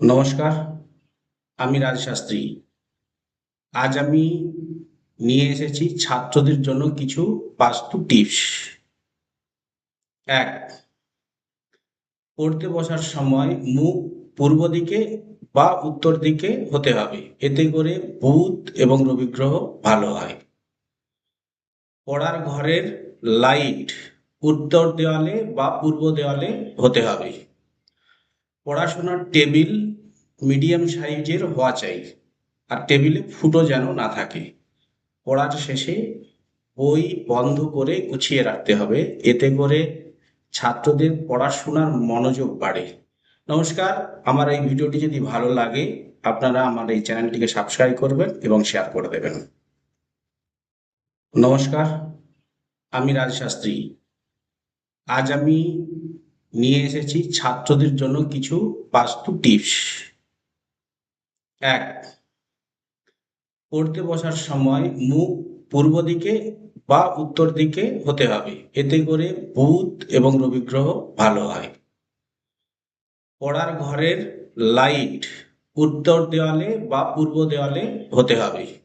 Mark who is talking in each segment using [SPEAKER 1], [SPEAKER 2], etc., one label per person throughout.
[SPEAKER 1] নমস্কার, আমি রাজ শাস্ত্রী। আজ আমি নিয়ে এসেছি ছাত্রদের জন্য কিছু বাস্তু টিপস। এক, পড়তে বসার সময় মুখ পূর্ব দিকে বা উত্তর দিকে হতে হবে। এতে করে বুধ এবং রবি গ্রহ ভালো হয়। পড়ার ঘরের লাইট উত্তর দেওয়ালে বা পূর্ব দেওয়ালে হতে হবে। পড়াশোনার টেবিল মিডিয়াম সাইজের হওয়া চাই। আর টেবিলে ফুটো যেন না থাকে। পড়ার শেষে বই বন্ধ করে গুছিয়ে রাখতে হবে। এতে করে ছাত্রদের পড়াশোনার মনোযোগ বাড়ে। নমস্কার, আমার এই ভিডিওটি যদি ভালো লাগে, আপনারা আমার এই চ্যানেলটিকে সাবস্ক্রাইব করবেন এবং শেয়ার করে দেবেন। নমস্কার, আমি রাজ শাস্ত্রী। আজ আমি নিয়ে এসেছি ছাত্রদের জন্য কিছু বাস্তু টিপস। এক, পড়তে বসার সময় মুখ পূর্ব দিকে বা উত্তর দিকে হতে হবে। এতে করে বুধ এবং রবি গ্রহ ভালো হয়। পড়ার ঘরের লাইট উত্তর দেওয়ালে বা পূর্ব দেওয়ালে হতে হবে।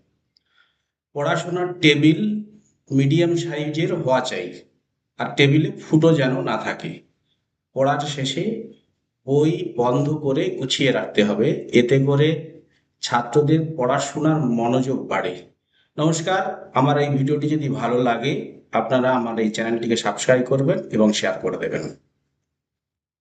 [SPEAKER 1] পড়াশোনার টেবিল মিডিয়াম সাইজের হওয়া চাই। আর টেবিলে ফুটো যেন না থাকে। পড়ার শেষে বই বন্ধ করে গুছিয়ে রাখতে হবে। এতে করে ছাত্রদের পড়াশোনার মনোযোগ বাড়ে। নমস্কার, আমার এই ভিডিওটি যদি ভালো লাগে, আপনারা আমার এই চ্যানেলটিকে সাবস্ক্রাইব করবেন এবং শেয়ার করে দেবেন।